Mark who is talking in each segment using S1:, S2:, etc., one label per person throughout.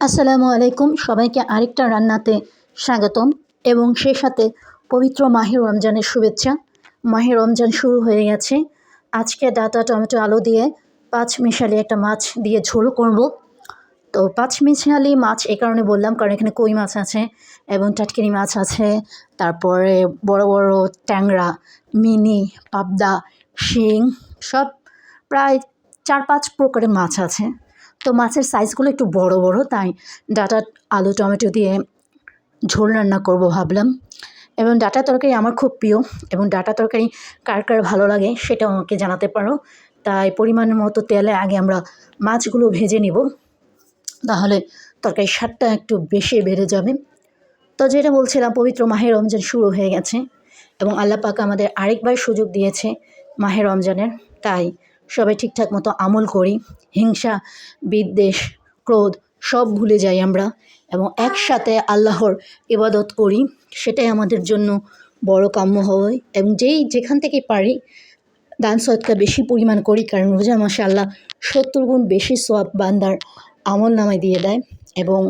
S1: আসসালামু আলাইকুম। সবাইকে আরেকটা রান্নাতে স্বাগতম এবং সেই সাথে পবিত্র মাহির রমজানের শুভেচ্ছা। মাহির রমজান শুরু হয়ে গেছে। আজকে ডাটা, টমেটো, আলু দিয়ে পাঁচ মিশালি একটা মাছ দিয়ে ঝোল করব। তো পাঁচ মিশালি মাছ এই কারণে বললাম, কারণ এখানে কই মাছ আছে এবং টাটকিনি মাছ আছে। তারপরে বড় বড় ট্যাংরা, মিনি, পাবদা, শিং সব প্রায় চার, পাঁচ প্রকারের মাছ আছে। তো মাছের সাইজগুলো একটু বড় বড়, তাই ডাটা আলু, টমেটো দিয়ে ঝোল রান্না করব ভাবলাম। এবং ডাটা তরকারি আমার খুব প্রিয় এবং ডাটা তরকারি কার কার ভালো লাগে সেটাও আমাকে জানাতে পারো। তাই পরিমাণ মতো তেলে আগে আমরা মাছগুলো ভেজে নিব। তাহলে তরকারির স্বাদটা একটু বেশি বেড়ে যাবে। তো যেটা বলছিলাম, পবিত্র মাহের রমজান শুরু হয়ে গেছে এবং আল্লাহ আমাদের আরেকবার সুযোগ দিয়েছে মাহের রমজানের। তাই সবাই ঠিকঠাক মতো আমল করি। হিংসা, বিদ্বেষ, ক্রোধ সব ভুলে যাই আমরা এবং একসাথে আল্লাহর ইবাদত করি। সেটাই আমাদের জন্য বড় কাম্য হয় এবং যেই যেখান থেকে পারি দান সৎকার বেশি পরিমাণ করি কারণ রোজা মাসে আল্লাহ সত্তর গুণ বেশি সব বান্দার আমল নামায় দিয়ে দেয় এবং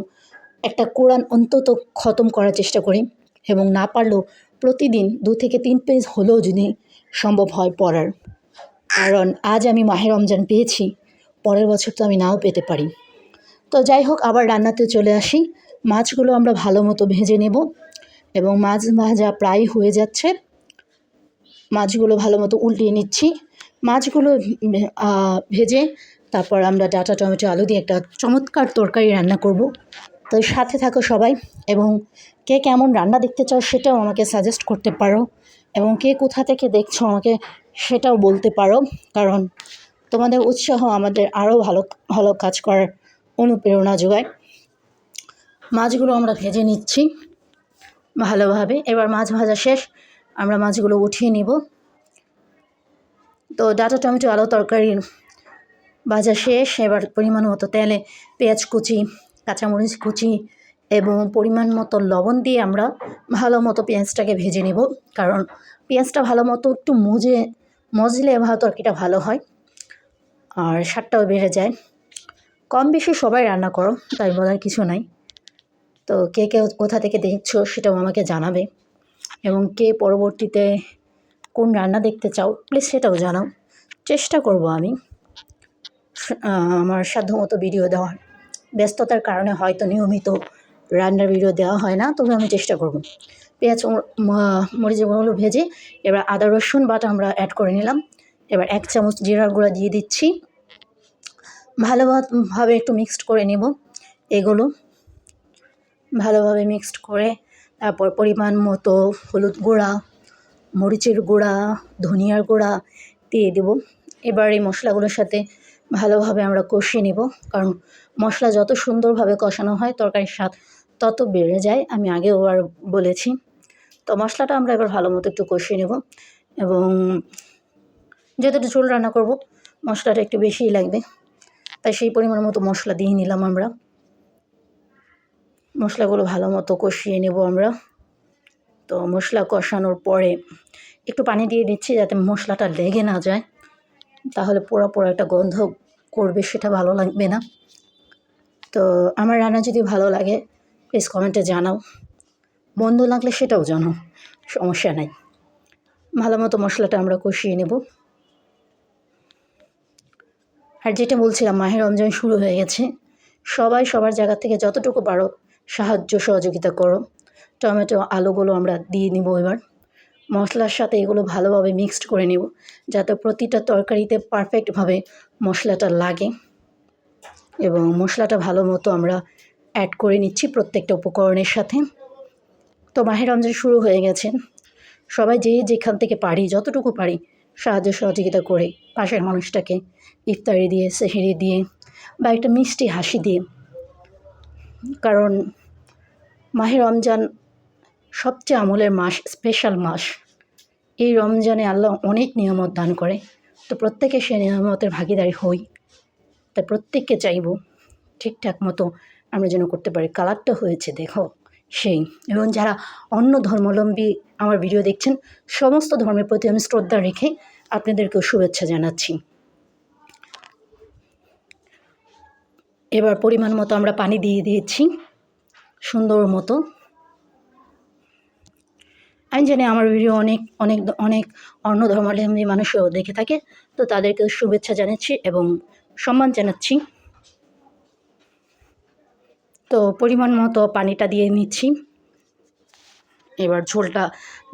S1: একটা কোরআন অন্তত খতম করার চেষ্টা করি এবং না পারলেও প্রতিদিন দু থেকে তিন পেজ হলেও যদি সম্ভব হয় পড়ার। কারণ আজ আমি মাহে রমজান পেয়েছি, পরের বছর তো আমি নাও পেতে পারি। তো যাই হোক, আবার রান্নাতে চলে আসি। মাছগুলো আমরা ভালো মতো ভেজে নেব এবং মাছ ভাজা প্রায় হয়ে যাচ্ছে। মাছগুলো ভালো মতো উল্টিয়ে নিচ্ছি। মাছগুলো ভেজে তারপর আমরা ডাটা, টমেটো, আলু দিয়ে একটা চমৎকার তরকারি রান্না করব। তো সাথে থাকো সবাই এবং কে কেমন রান্না দেখতে চাও সেটাও আমাকে সাজেস্ট করতে পারো এবং কে কোথা থেকে দেখছ আমাকে সেটাও বলতে পারো। কারণ তোমাদের উৎসাহ আমাদের আরও ভালো ভালো কাজ করার অনুপ্রেরণা যোগায়। মাছগুলো আমরা ভেজে নিচ্ছি ভালোভাবে। এবার মাছ ভাজা শেষ, আমরা মাছগুলো উঠিয়ে নিব। তো ডাটা, টমেটো, আলু তরকারি ভাজা শেষ। এবার পরিমাণ মতো তেলে পেঁয়াজ কুচি, কাঁচামরিচ কুচি এবং পরিমাণ মতো লবণ দিয়ে আমরা ভালো মতো পেঁয়াজটাকে ভেজে নেব। কারণ পেঁয়াজটা ভালো মতো একটু মজে মজলে ভালো তরকারিটা ভালো হয়। আর স্বাদটাও বেড়ে যায়। কম বেশি সবাই রান্না করো, তাই বলার কিছু নাই। তো কে কে কোথা থেকে দেখছ সেটাও আমাকে জানাবে। এবং কে পরবর্তীতে কোন রান্না দেখতে চাও প্লিজ সেটাও জানাও। চেষ্টা করব আমি। আমার সাধ্যমতো ভিডিও দেওয়ার। ব্যস্ততার কারণে হয়তো নিয়মিত রান্নার ভিডিও দেওয়া হয় না, তবে আমি চেষ্টা করব। পেঁয়াজ মরিচগুলো ভেজে এবার আদা, রসুন বাটা আমরা অ্যাড করে নিলাম। এবার এক চামচ জিরার গুঁড়া দিয়ে দিচ্ছি। ভালোভাবে একটু মিক্সড করে নেব এগুলো। ভালোভাবে মিক্সড করে তারপর পরিমাণ মতো হলুদ গুঁড়া, মরিচের গুঁড়া, ধনিয়ার গুঁড়া দিয়ে দেব। এবার এই মশলাগুলোর সাথে ভালোভাবে আমরা কষিয়ে নেব, কারণ মশলা যত সুন্দরভাবে কষানো হয়, তরকারির স্বাদ তত বেড়ে যায়, আমি আগেও আর বলেছি। তো মশলাটা আমরা এবার ভালো মতো একটু কষিয়ে নেব এবং যেহেতু একটু ঝোল রান্না করব, মশলাটা একটু বেশিই লাগবে। তাই সেই পরিমাণ মতো মশলা দিয়ে নিলাম আমরা। মশলাগুলো ভালো মতো কষিয়ে নেব আমরা। তো মশলা কষানোর পরে একটু পানি দিয়ে দিচ্ছি যাতে মশলাটা লেগে না যায়। তাহলে পোড়া পোড়া একটা গন্ধ করবে, সেটা ভালো লাগবে না। তো আমার রান্না যদি ভালো লাগে প্লিজ কমেন্টে জানাও। বন্ধ লাগলে সেটাও জানাও, সমস্যা নাই। ভালো মতো মশলাটা আমরা কষিয়ে নেব। আর যেটা বলছিলাম, মাহের রমজান শুরু হয়ে গেছে। সবাই সবার জায়গা থেকে যতটুকু পারো সাহায্য, সহযোগিতা করো। টমেটো, আলুগুলো আমরা দিয়ে নিব এবার। মশলার সাথে এগুলো ভালোভাবে মিক্সড করে নেব, যাতে প্রতিটা তরকারিতে পারফেক্টভাবে মশলাটা লাগে। এবং মশলাটা ভালো মতো আমরা অ্যাড করে নিচ্ছি প্রত্যেকটা উপকরণের সাথে। তো মাহের রমজান শুরু হয়ে গেছে। সবাই যে যেখান থেকে পারি, যতটুকু পারি, সাহায্য সহযোগিতা করে পাশের মানুষটাকে ইফতারি দিয়ে, সেহেরি দিয়ে বা একটা মিষ্টি হাসি দিয়ে। কারণ মাহে রমজান সবচেয়ে আমলের মাস স্পেশাল মাস। এই রমজানে আল্লাহ অনেক নিয়ামত দান করে। তো প্রত্যেকে সে নিয়ামতের ভাগিদারি হই। তাই প্রত্যেককে চাইব ঠিকঠাক মতো আমরা যেন করতে পারি। কালারটা হয়েছে, দেখো, সেই। এবং যারা অন্য ধর্মাবলম্বী আমার ভিডিও দেখছেন, সমস্ত ধর্মের প্রতি আমি শ্রদ্ধা রেখে আপনাদেরকেও শুভেচ্ছা জানাচ্ছি। এবার পরিমাণ মতো আমরা পানি দিয়ে দিয়েছি, সুন্দর মতো। আমি জানি আমার ভিডিও অনেক অনেক অনেক অন্য ধর্মাবলম্বী মানুষও দেখে থাকে, তো তাদেরকে শুভেচ্ছা জানাচ্ছি এবং সম্মান জানাচ্ছি। তো পরিমাণ মতো পানিটা দিয়ে নিচ্ছি। এবার ঝোলটা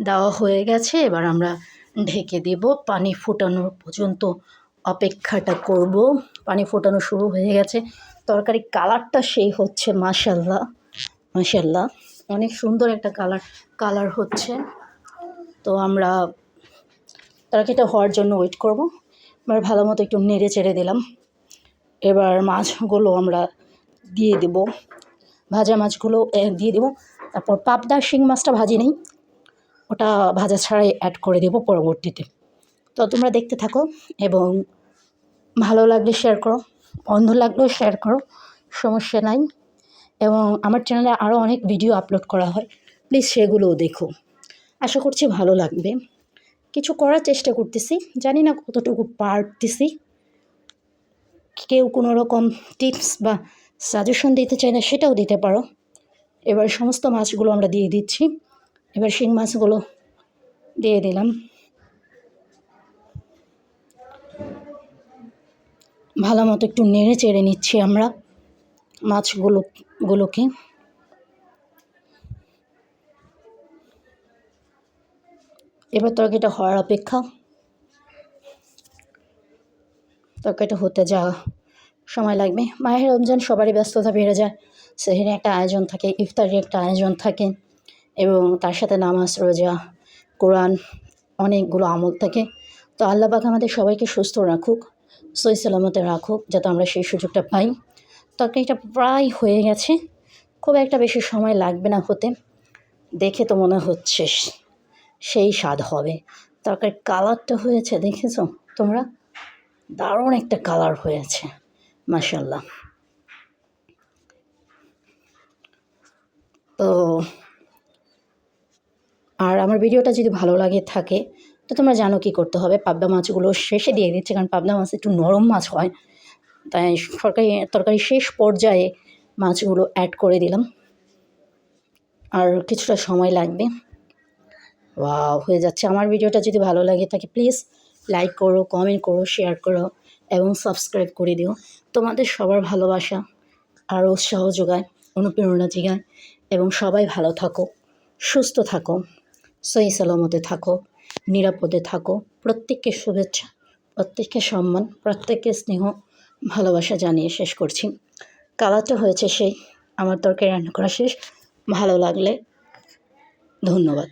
S1: দেওয়া হয়ে গেছে, এবার আমরা ঢেকে দেব। পানি ফোটানোর পর্যন্ত অপেক্ষাটা করব। পানি ফোটানো শুরু হয়ে গেছে। তরকারি কালারটা সেই হচ্ছে মাশাল্লাহ মাশাল্লাহ অনেক সুন্দর একটা কালার কালার হচ্ছে। তো আমরা তরকারিটা হওয়ার জন্য ওয়েট করব। এবার ভালো মতো একটু নেড়ে চেড়ে দিলাম। এবার মাছগুলো আমরা দিয়ে দেব। ভাজা মাছগুলো দিয়ে দেবো। তারপর পাবদা শিং মাছটা ভাজি নেই। ওটা ভাজা ছাড়াই অ্যাড করে দেবো পরবর্তীতে। তো তোমরা দেখতে থাকো এবং ভালো লাগলে শেয়ার করো, বন্ধ লাগলেও শেয়ার করো, সমস্যা নাই। এবং আমার চ্যানেলে আরও অনেক ভিডিও আপলোড করা হয় প্লিজ সেগুলোও দেখো। আশা করছি ভালো লাগবে। কিছু করার চেষ্টা করতেছি, জানি না কতটুকু পারতেছি। কেউ কোনো রকম টিপস বা সাজেশন দিতে চাই না, সেটাও দিতে পারো। এবার সমস্ত মাছগুলো আমরা দিয়ে দিচ্ছি। এবার শিং মাছগুলো দিয়ে দিলাম। ভালো মতো একটু নেড়ে চেড়ে নিচ্ছি আমরা মাছগুলো, গুলোকে। এবার তরকারিটা হওয়ার অপেক্ষা। তরকারিটা হতে যা সময় লাগবে। মাহের রমজান সবারই ব্যস্ততা বেড়ে যায়। সেখানে একটা আয়োজন থাকে, ইফতারের একটা আয়োজন থাকে এবং তার সাথে নামাজ, রোজা, কোরআন অনেকগুলো আমল থাকে। তো আল্লাহ পাক আমাদের সবাইকে সুস্থ রাখুক সই সালামতে রাখুক যাতে আমরা সেই সুযোগটা পাই। তরকারিটা প্রায় হয়ে গেছে। খুব একটা বেশি সময় লাগবে না হতে। দেখে তো মনে হচ্ছে সেই স্বাদ হবে। তরকারির কালারটা হয়েছে, দেখেছ? তোমরা? দারুণ একটা কালার হয়েছে। মাসাল্লাহ তো আর আমার ভিডিওটা যদি ভালো লাগে থাকে, তো তোমরা জানো কী করতে হবে। পাবদা মাছগুলো শেষে দিয়ে দিচ্ছে, কারণ পাবদা মাছ একটু নরম মাছ হয়। তাই সরকারি, তরকারি শেষ পর্যায়ে মাছগুলো অ্যাড করে দিলাম। আর কিছুটা সময় লাগবে। ওয়াও হয়ে যাচ্ছে। আমার ভিডিওটা যদি ভালো লাগে থাকে প্লিজ লাইক করো কমেন্ট করো শেয়ার করো। এবং সাবস্ক্রাইব করে দিও। তোমাদের সবার ভালোবাসা আরও উৎসাহ যোগায়, অনুপ্রেরণা যোগায় এবং সবাই ভালো থাকো, সুস্থ থাকো, সহি সালামতে থাকো, নিরাপদে থাকো। প্রত্যেককে শুভেচ্ছা, প্রত্যেককে সম্মান, প্রত্যেককে স্নেহ, ভালোবাসা জানিয়ে শেষ করছি। কালারটা হয়েছে সেই। আমার তরকারি রান্না করা শেষ। ভালো লাগলে ধন্যবাদ।